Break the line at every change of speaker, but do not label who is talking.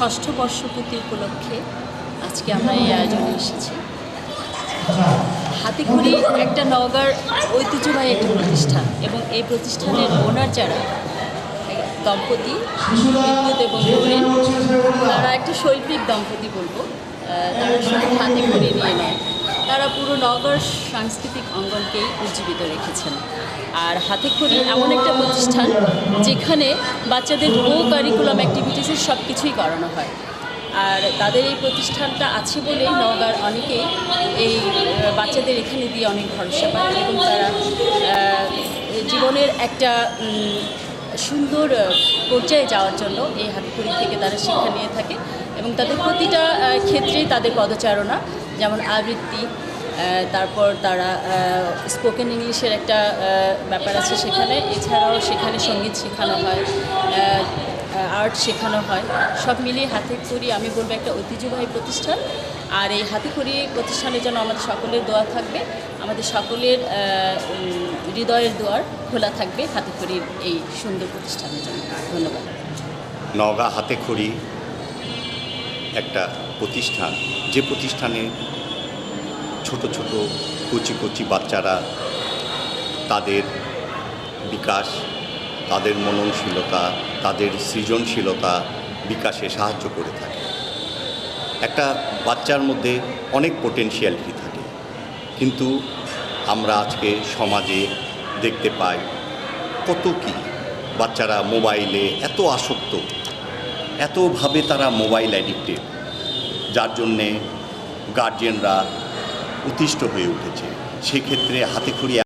ষষ্ঠ বর্ষপূর্তি উপলক্ষে আজকে আমরা এই আয়োজনে এসেছি। হাতিখুড়ি একটা নওগাঁর ঐতিহ্যবাহী একটা প্রতিষ্ঠান এবং এই প্রতিষ্ঠানের ওনার যারা, দম্পতি, বিদ্যুৎ এবং তারা একটা শৈল্পিক দম্পতি বলব। তারা শুধু হাতিখুড়ি নিয়ে নয়। তারা পুরো নগর সাংস্কৃতিক অঙ্গনকেই উজ্জীবিত রেখেছেন। আর হাতেখড়ি এমন একটা প্রতিষ্ঠান যেখানে বাচ্চাদের কো কারিকুলাম অ্যাক্টিভিটিসের সব কিছুই করানো হয়। আর তাদের এই প্রতিষ্ঠানটা আছে বলেই নওগাঁর অনেকেই এই বাচ্চাদের এখানে দিয়ে অনেক ভরসা পায় এবং তারা জীবনের একটা সুন্দর পর্যায়ে যাওয়ার জন্য এই হাতখড়ি থেকে তারা শিক্ষা নিয়ে থাকে। এবং তাদের প্রতিটা ক্ষেত্রেই তাদের পদচারণা, যেমন আবৃত্তি তারপর তারা স্পোকেন ইংলিশের একটা ব্যাপার আছে সেখানে। এছাড়াও সেখানে সংগীত শেখানো হয় আর্ট শেখানো হয়। সব মিলিয়ে হাতে করি আমি বলব একটা ঐতিহ্যবাহী প্রতিষ্ঠান। আর এই হাতে করি প্রতিষ্ঠানের জন্য আমাদের সকলের দোয়া থাকবে, আমাদের সকলের হৃদয়ের দোয়ার খোলা থাকবে হাতে করির এই সুন্দর প্রতিষ্ঠানের জন্য। ধন্যবাদ।
নওগাঁ হাতে খড়ি একটা প্রতিষ্ঠান। যে প্রতিষ্ঠানে ছোট ছোট, কচি কচি বাচ্চারা তাদের বিকাশ, তাদের মননশীলতা, তাদের সৃজনশীলতা বিকাশে সাহায্য করে থাকে। একটা বাচ্চার মধ্যে অনেক পোটেনশিয়ালিটি থাকে। কিন্তু আমরা আজকে সমাজে দেখতে পাই কত কি বাচ্চারা মোবাইলে এত আসক্ত এতভাবে তারা মোবাইল অ্যাডিক্টেড যার জন্যে গার্জিয়ানরা অতিষ্ঠ হয়ে উঠেছে। সেক্ষেত্রে হাতে খড়ি